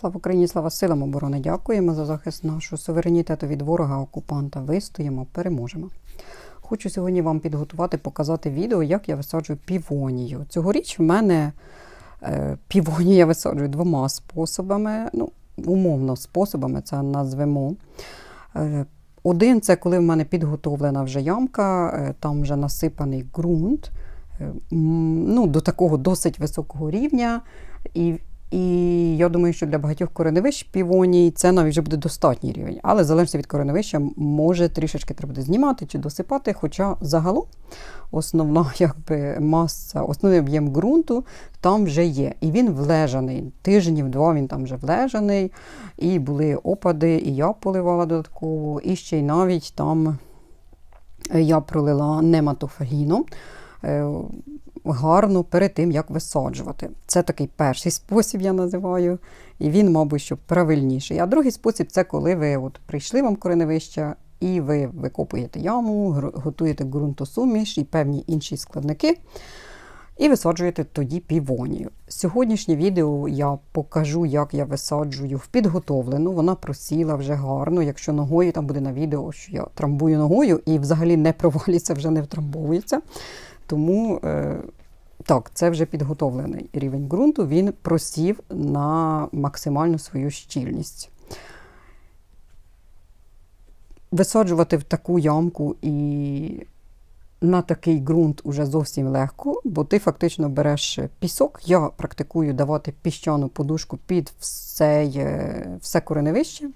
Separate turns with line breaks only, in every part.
Слава Україні, слава силам оборони! Дякуємо за захист нашого суверенітету від ворога окупанта. Вистоїмо, переможемо. Хочу сьогодні вам підготувати, показати відео, як я висаджую півонію. Цьогоріч в мене е, півонію я висаджую двома способами. Ну, умовно, способами це назвемо. Е, один це коли в мене підготовлена вже ямка, е, там вже насипаний ґрунт ну, до такого досить високого рівня. І, і я думаю, що для багатьох кореневищ півоній це навіть вже буде достатній рівень. Але залежно від кореневища, може трішечки треба буде знімати чи досипати. Хоча загалом основна якби, маса, основний об'єм ґрунту там вже є. І він влежаний. Тижнів два він там вже влежаний. І були опади, і я поливала додатково, і ще й навіть там я пролила нематофагіном е, гарно перед тим, як висаджувати. Це такий перший спосіб, я називаю, і він, мабуть, що правильніший. А другий спосіб це коли ви от прийшли вам кореневища, і ви викопуєте яму, готуєте ґрунтосуміш і певні інші складники. І висаджуєте тоді півонію. Сьогоднішнє відео я покажу, як я висаджую в підготовлену. Вона просіла вже гарно. Якщо ногою там буде на відео, що я трамбую ногою і взагалі не провалюється, вже не втрамбовується. Тому е, так, це вже підготовлений рівень ґрунту. Він просів на максимальну свою щільність. Висаджувати в таку ямку і на такий ґрунт уже зовсім легко, бо ти фактично береш пісок. Я практикую давати піщану подушку під все, е, все кореневище,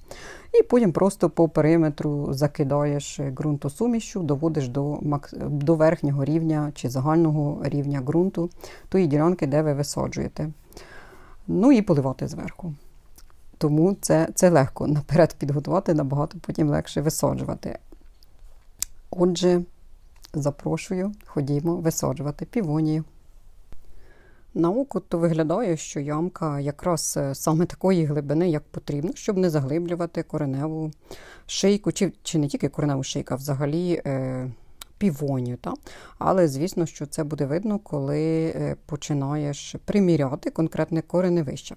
і потім просто по периметру закидаєш ґрунтосумішю, доводиш до, до верхнього рівня чи загального рівня ґрунту тої ділянки, де ви висаджуєте. Ну і поливати зверху. Тому це, це легко наперед підготувати, набагато потім легше висаджувати. Отже, запрошую, ходімо висаджувати півонію. На око то виглядає, що ямка якраз е, саме такої глибини, як потрібно, щоб не заглиблювати кореневу шийку, чи, чи не тільки кореневу шийку, а взагалі е, півонію. Та? Але звісно, що це буде видно, коли е, починаєш приміряти конкретне кореневище.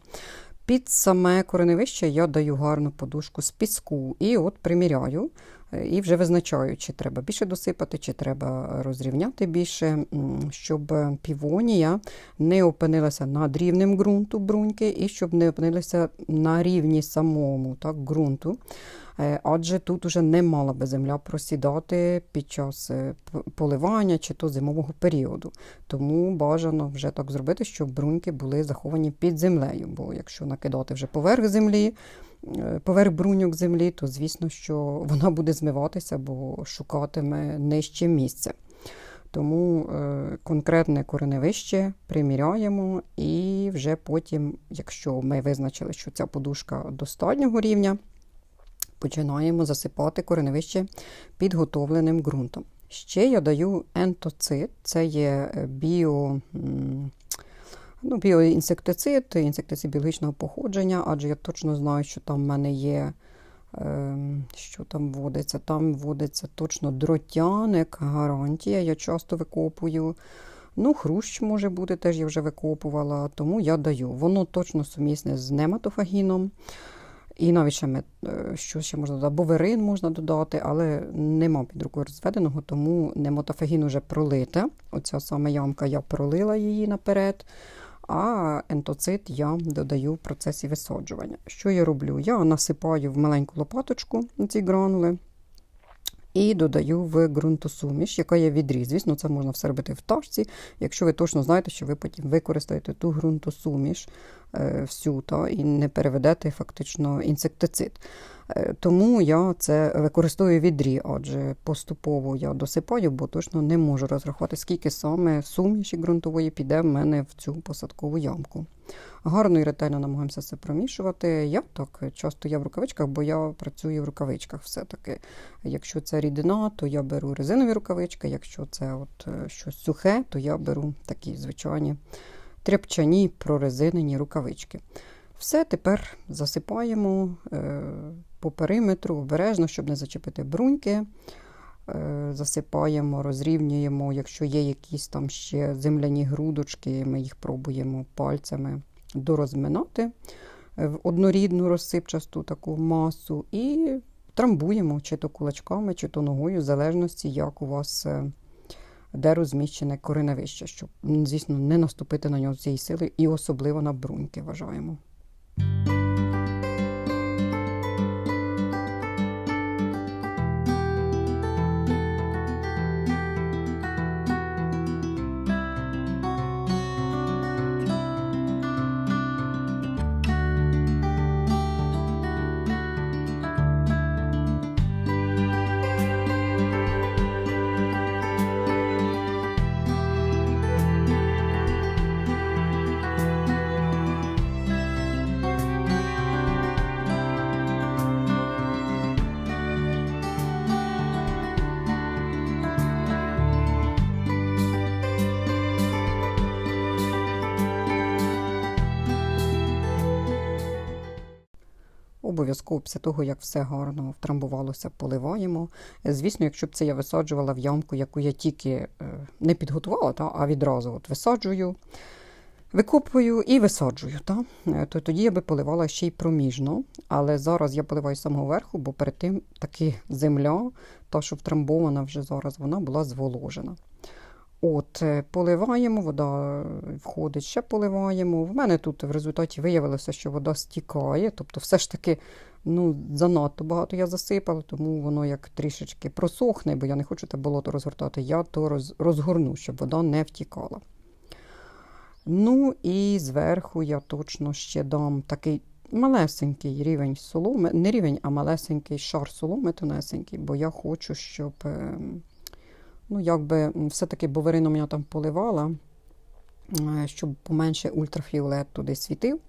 Під саме кореневище я даю гарну подушку з піску і от приміряю. е, І вже визначаю, чи треба більше досипати, чи треба розрівняти більше, щоб півонія не опинилася над рівнем ґрунту бруньки, і щоб не опинилася на рівні самому так, ґрунту. Е, Адже тут уже не мала би земля просідати під час е, поливання чи то зимового періоду. Тому бажано вже так зробити, щоб бруньки були заховані під землею. Бо якщо накидати вже поверх землі, е, поверх бруньок землі, то звісно, що вона буде змиватися, бо шукатиме нижче місце. Тому конкретне кореневище приміряємо, і вже потім, якщо ми визначили, що ця подушка достатнього рівня, починаємо засипати кореневище підготовленим ґрунтом. Ще я даю ентоцит, це є е, біо, ну, біоінсектицид, інсектицид біологічного походження, адже я точно знаю, що там в мене є. ем, Що там вводиться? Там вводиться точно дротяник, гарантія. Я часто викопую. Ну, хрущ може бути, теж я вже викопувала, тому я даю. Воно точно сумісне з нематофагіном. І навіть ще е, що ще можна додати, боверин можна додати, але нема під рукою розведеного, тому немотофагін уже пролита. Оця саме ямка, я пролила її наперед. А ентоцит я додаю в процесі висаджування. Що я роблю? Я насипаю в маленьку лопаточку ці гранули і додаю в ґрунтосуміш, яка є відріз. Звісно, це можна все робити в ташці, якщо ви точно знаєте, що ви потім використаєте ту ґрунтосуміш е, всю та, і не переведете фактично інсектицид. Е, Тому я це використовую відрі, адже поступово я досипаю, бо точно не можу розрахувати, скільки саме суміші ґрунтової піде в мене в цю посадкову ямку. Гарно і ретельно намагаємося це промішувати. Я так часто я в рукавичках, бо я працюю в рукавичках все-таки. Якщо це рідина, то я беру резинові рукавички. Якщо це от е, щось сухе, то я беру такі звичайні тряпчані прорезинені рукавички. Все тепер засипаємо е, по периметру обережно, щоб не зачепити бруньки. Е, засипаємо, розрівнюємо. Якщо є якісь там ще земляні грудочки, ми їх пробуємо пальцями дорозминати. в однорідну розсипчасту таку масу і трамбуємо чи то кулачками, чи то ногою, в залежності, як у вас е, де розміщене кореневище, щоб, звісно, не наступити на нього цієї сили, і особливо на бруньки вважаємо. Обов'язково після того, як все гарно втрамбувалося, поливаємо. Е, Звісно, якщо б це я висаджувала в ямку, яку я тільки е, не підготувала, та, а відразу от висаджую, викопую і висаджую, та, е, то тоді я би поливала ще й проміжно. Але зараз я поливаю з самого верху, бо перед тим таки земля, та, що втрамбована вже зараз, вона була зволожена. От, е, поливаємо, вода входить, ще поливаємо. В мене тут в результаті виявилося, що вода стікає, тобто все ж таки ну, занадто багато я засипала, тому воно як трішечки просохне, бо я не хочу те болото розгортати, я то роз, розгорну, щоб вода не втікала. Ну і зверху я точно ще дам такий малесенький рівень соломи, не рівень, а малесенький шар соломи тонесенький, бо я хочу, щоб. Ну, якби все-таки боверину мене там поливала, е, щоб поменше ультрафіолет туди світив.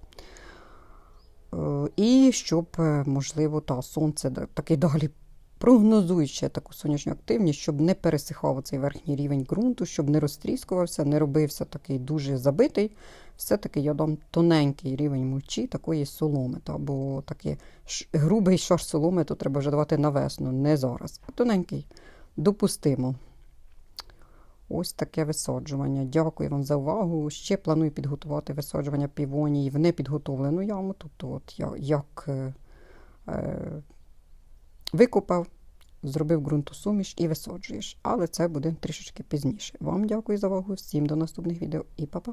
Е, І щоб, е, можливо, та сонце таки далі прогнозує ще таку сонячну активність, щоб не пересихав цей верхній рівень ґрунту, щоб не розтріскувався, не робився такий дуже забитий. Все-таки я дам тоненький рівень мульчі, такої соломи. Та, бо такий грубий шар соломи то треба вже давати на весну, не зараз. Тоненький, допустимо. Ось таке висаджування. Дякую вам за увагу. Ще планую підготувати висаджування півонії в непідготовлену яму. Тобто, от я, як е, е, викопав, зробив ґрунтосуміш і висаджуєш. Але це буде трішечки пізніше. Вам дякую за увагу. Всім до наступних відео і па-па!